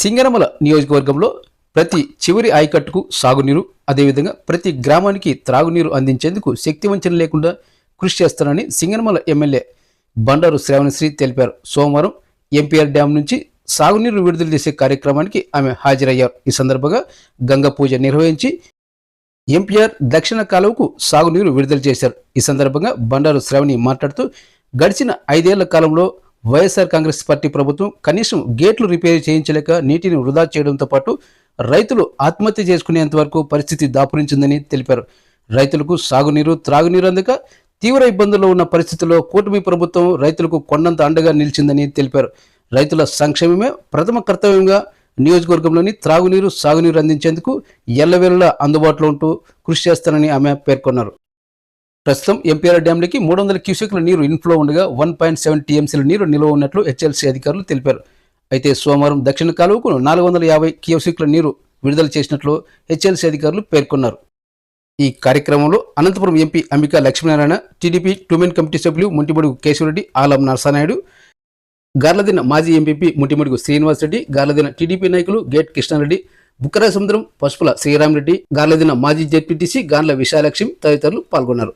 సింగనమల నియోజకవర్గంలో ప్రతి చివరి ఆయకట్టుకు సాగునీరు అదేవిధంగా ప్రతి గ్రామానికి త్రాగునీరు అందించేందుకు శక్తివంచన లేకుండా కృషి చేస్తానని సింగనమల ఎమ్మెల్యే బండారు శ్రావణశ్రీ తెలిపారు. సోమవారం ఎంపీఆర్ డ్యాం నుంచి సాగునీరు విడుదల చేసే కార్యక్రమానికి ఆమె హాజరయ్యారు. ఈ సందర్భంగా గంగ పూజ నిర్వహించి ఎంపీఆర్ దక్షిణ కాలువకు సాగునీరు విడుదల చేశారు. ఈ సందర్భంగా బండారు శ్రావణి మాట్లాడుతూ గడిచిన ఐదేళ్ళ కాలంలో వైఎస్ఆర్ కాంగ్రెస్ పార్టీ ప్రభుత్వం కనీసం గేట్లు రిపేర్ చేయించలేక నీటిని వృధా చేయడంతో పాటు రైతులు ఆత్మహత్య చేసుకునేంత వరకు పరిస్థితి దాపురించిందని తెలిపారు. రైతులకు సాగునీరు త్రాగునీరు అందక తీవ్ర ఇబ్బందుల్లో ఉన్న పరిస్థితుల్లో కూటమి ప్రభుత్వం రైతులకు కొండంత అండగా నిలిచిందని తెలిపారు. రైతుల సంక్షేమమే ప్రథమ కర్తవ్యంగా నియోజకవర్గంలోని త్రాగునీరు సాగునీరు అందించేందుకు ఎల్లవేళలా అందుబాటులో ఉంటూ కృషి చేస్తానని ఆమె పేర్కొన్నారు. ప్రస్తుతం ఎంపీఆర్ డ్యాంలోకి మూడు వందల క్యూసెక్ల నీరు ఇన్ఫ్లో ఉండగా వన్ పాయింట్ సెవెన్ టీఎంసీల నీరు నిల్వ ఉన్నట్లు హెచ్ఎల్సీ అధికారులు తెలిపారు. అయితే సోమవారం దక్షిణ కాలువకు నాలుగు వందల యాభై క్యూసెక్ల నీరు విడుదల చేసినట్లు హెచ్ఎల్సీ అధికారులు పేర్కొన్నారు. ఈ కార్యక్రమంలో Anantapuram MP Ambika Lakshminarayana TDP two men committee సభ్యులు ముంటిమడుగు కేశవరెడ్డి ఆలం నరసానాయుడు గార్లదిన మాజీ ఎంపీపీ ముంటిమడుగు శ్రీనివాసరెడ్డి గార్లదిన టీడీపీ నాయకులు గేట్ కృష్ణారెడ్డి బుక్కరాయ సముద్రం పసుపుల శ్రీరామిరెడ్డి గార్లదిన మాజీ జెడ్పీటీసీ గార్ల విశాలక్ష్మి తదితరులు పాల్గొన్నారు.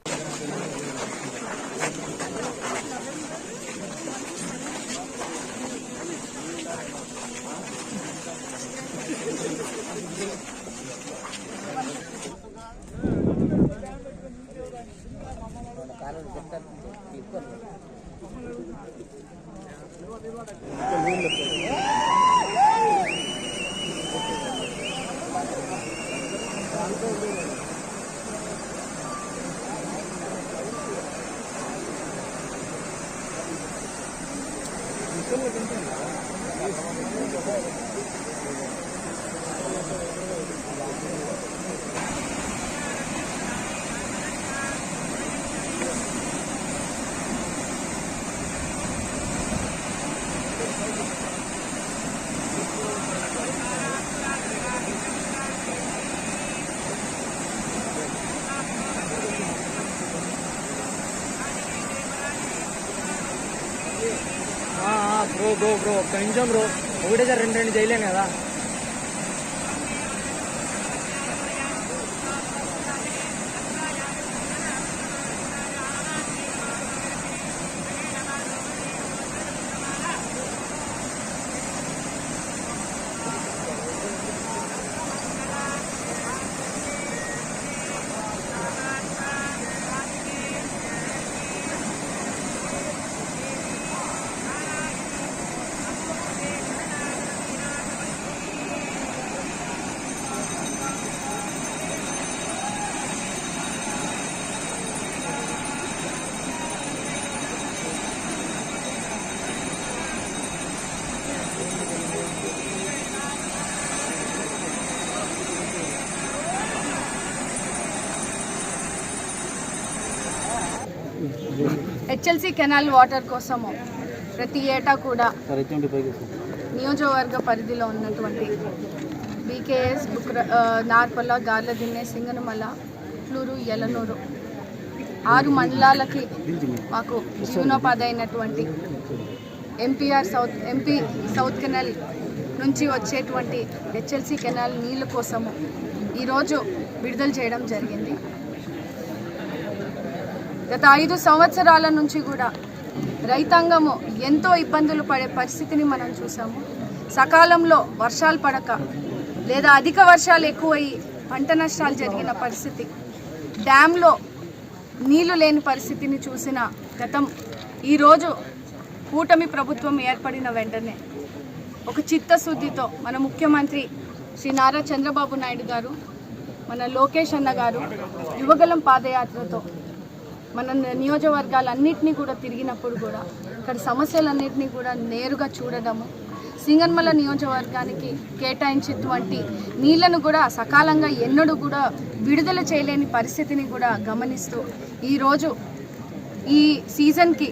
你这么跟电脑，你好，你这个坏的。బ్రో బ్రో బ్రో ఒక్క నిమిషం బ్రో ఒకటేసారి రెండు రెండు చేయలేను కదా. హెచ్ఎల్సి కెనాల్ వాటర్ కోసము ప్రతి ఏటా కూడా నియోజకవర్గ పరిధిలో ఉన్నటువంటి బీకేఎస్ బుక్ర నార్పల్ల గార్లదిన్నె సింగనమల ఫ్లూరు యలనూరు ఆరు మండలాలకి మాకు జీవనోపాధి అయినటువంటి MPR South MP South canal నుంచి వచ్చేటువంటి హెచ్ఎల్సి కెనాల్ నీళ్ళ కోసము ఈరోజు విడుదల చేయడం జరిగింది. గత ఐదు సంవత్సరాల నుంచి కూడా రైతాంగము ఎంతో ఇబ్బందులు పడే పరిస్థితిని మనం చూసాము. సకాలంలో వర్షాలు పడక లేదా అధిక వర్షాలు ఎక్కువయ్యి పంట నష్టాలు జరిగిన పరిస్థితి డ్యాంలో నీళ్ళు లేని పరిస్థితిని చూసిన గతం ఈరోజు కూటమి ప్రభుత్వం ఏర్పడిన వెంటనే ఒక చిత్తశుద్ధితో మన ముఖ్యమంత్రి శ్రీ నారా చంద్రబాబు నాయుడు గారు మన లోకేష్ అన్న గారు యువగలం పాదయాత్రతో మన నియోజకవర్గాలన్నింటినీ కూడా తిరిగినప్పుడు కూడా ఇక్కడ సమస్యలన్నింటినీ కూడా నేరుగా చూడడము సింగన్మల నియోజకవర్గానికి కేటాయించినటువంటి నీళ్ళను కూడా సకాలంగా ఎన్నడూ కూడా విడుదల చేయలేని పరిస్థితిని కూడా గమనిస్తూ ఈరోజు ఈ సీజన్కి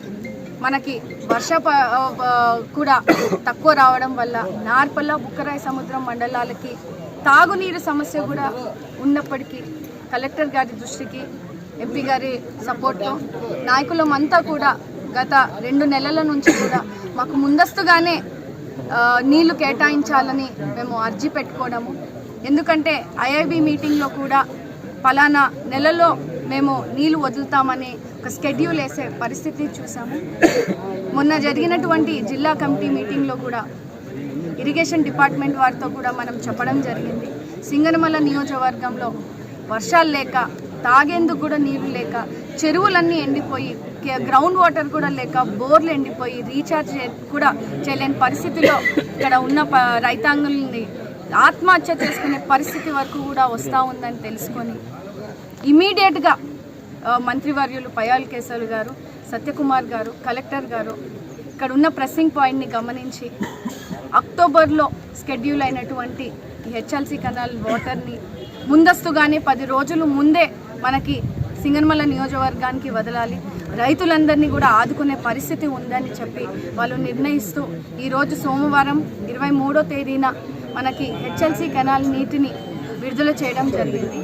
మనకి వర్ష కూడా తక్కువ రావడం వల్ల నార్పల్ల బుక్కరాయ సముద్రం మండలాలకి తాగునీరు సమస్య కూడా ఉన్నప్పటికీ కలెక్టర్ గారి దృష్టికి ఎంపీ గారి సపోర్ట్తో. నాయకులమంతా కూడా గత రెండు నెలల నుంచి కూడా మాకు ముందస్తుగానే నీళ్ళు కేటాయించాలని మేము అర్జీ పెట్టుకోవడము. ఎందుకంటే ఐఐబి మీటింగ్లో కూడా ఫలానా నెలలో మేము నీళ్ళు వదులుతామని ఒక స్కెడ్యూల్ వేసే పరిస్థితి చూసాము. మొన్న జరిగినటువంటి జిల్లా కమిటీ మీటింగ్లో కూడా ఇరిగేషన్ డిపార్ట్మెంట్ వారితో కూడా మనం చెప్పడం జరిగింది. సింగనమల నియోజకవర్గంలో వర్షాలు లేక తాగేందుకు కూడా నీళ్ళు లేక చెరువులన్నీ ఎండిపోయి గ్రౌండ్ వాటర్ కూడా లేక బోర్లు ఎండిపోయి రీఛార్జ్ కూడా చేయలేని పరిస్థితిలో ఇక్కడ ఉన్న ప రైతాంగుల్ని ఆత్మహత్య చేసుకునే పరిస్థితి వరకు కూడా వస్తూ ఉందని తెలుసుకొని ఇమీడియట్గా మంత్రివర్యులు పయాల్ కేశవులు గారు సత్యకుమార్ గారు కలెక్టర్ గారు ఇక్కడ ఉన్న ప్రెస్సింగ్ పాయింట్ని గమనించి అక్టోబర్లో షెడ్యూల్ అయినటువంటి హెచ్ఎల్సీ హెచ్ఎల్సి కెనాల్ వాటర్ని ముందస్తుగానే పది రోజులు ముందే మనకి సింగన్మల్ల నియోజకవర్గానికి వదలాలి. రైతులందరినీ కూడా ఆదుకునే పరిస్థితి ఉందని చెప్పి వాళ్ళు నిర్ణయిస్తూ ఈరోజు సోమవారం ఇరవై మూడో తేదీన మనకి హెచ్ఎల్సి కెనాల్ నీటిని విడుదల చేయడం జరిగింది.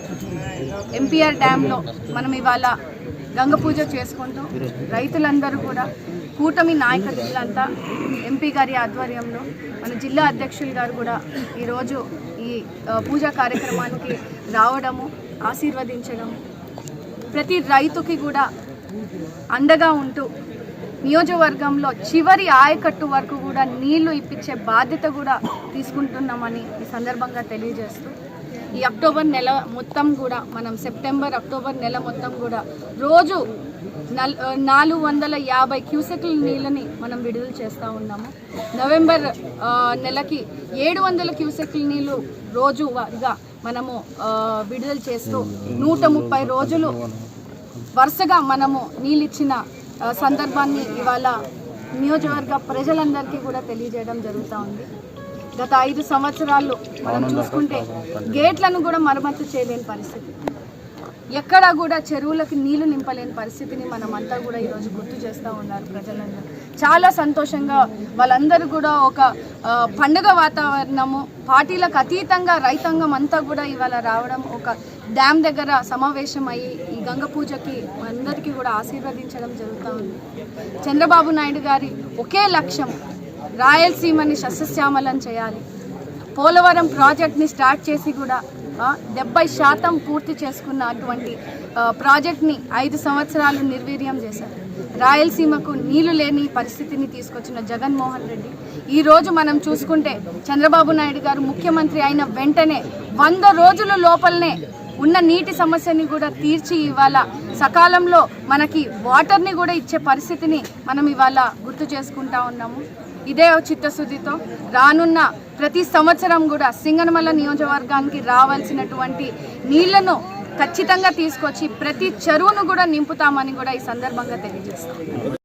ఎంపీఆర్ డ్యాంలో మనం ఇవాళ గంగ పూజ చేసుకుంటూ రైతులందరూ కూడా కూటమి నాయకులంతా ఎంపీ గారి ఆధ్వర్యంలో మన జిల్లా అధ్యక్షులు గారు కూడా ఈరోజు ఈ పూజా కార్యక్రమానికి రావడము ఆశీర్వదించడము ప్రతి రైతుకి కూడా అండగా ఉంటూ నియోజకవర్గంలో చివరి ఆయకట్టు వరకు కూడా నీళ్ళు ఇప్పించే బాధ్యత కూడా తీసుకుంటున్నామని ఈ సందర్భంగా తెలియజేస్తూ ఈ అక్టోబర్ నెల మొత్తం కూడా మనం సెప్టెంబర్ అక్టోబర్ నెల మొత్తం కూడా రోజు నల్ నాలుగు వందల యాభై క్యూసెక్ల నీళ్ళని మనం విడుదల చేస్తూ ఉన్నాము. నవంబర్ నెలకి ఏడు వందల క్యూసెక్ల నీళ్ళు రోజు వారిగా మనము విడుదల చేస్తూ నూట ముప్పై రోజులు వరుసగా మనము నీళ్ళిచ్చిన సందర్భాన్ని ఇవాళ నియోజకవర్గ ప్రజలందరికీ కూడా తెలియజేయడం జరుగుతూ ఉంది. గత ఐదు సంవత్సరాలు మనం చూసుకుంటే గేట్లను కూడా మరమ్మతు చేయలేని పరిస్థితి. ఎక్కడా కూడా చెరువులకు నీళ్ళు నింపలేని పరిస్థితిని మనం అంతా కూడా ఈరోజు గుర్తు చేస్తూ ఉన్నారు ప్రజలందరూ. చాలా సంతోషంగా వాళ్ళందరూ కూడా ఒక పండుగ వాతావరణము పార్టీలకు అతీతంగా రైతాంగం అంతా కూడా ఇవాళ రావడం ఒక డ్యామ్ దగ్గర సమావేశం అయ్యి ఈ గంగ పూజకి అందరికీ కూడా ఆశీర్వదించడం జరుగుతూ ఉంది. చంద్రబాబు నాయుడు గారి ఒకే లక్ష్యం రాయలసీమని సస్యశ్యామలం చేయాలి. పోలవరం ప్రాజెక్ట్ని స్టార్ట్ చేసి కూడా డెబ్బై శాతం పూర్తి చేసుకున్న అటువంటి ప్రాజెక్ట్ని ఐదు సంవత్సరాలు నిర్వీర్యం చేశారు. రాయలసీమకు నీళ్ళు లేని పరిస్థితిని తీసుకొచ్చిన జగన్మోహన్ రెడ్డి. ఈ రోజు మనం చూసుకుంటే చంద్రబాబు నాయుడు గారు ముఖ్యమంత్రి అయిన వెంటనే వంద రోజుల లోపలనే ఉన్న నీటి సమస్యని కూడా తీర్చి ఇవాళ సకాలంలో మనకి వాటర్ని కూడా ఇచ్చే పరిస్థితిని మనం ఇవాళ గుర్తు చేసుకుంటా ఉన్నాము. ఇదే చిత్తశుద్ధితో రానున్న ప్రతి సంవత్సరం కూడా సింగనమల నియోజకవర్గానికి రావాల్సినటువంటి నీళ్ళను ఖచ్చితంగా తీసుకొచ్చి ప్రతి చెరువును కూడా నింపుతామని కూడా ఈ సందర్భంగా తెలియజేస్తాం.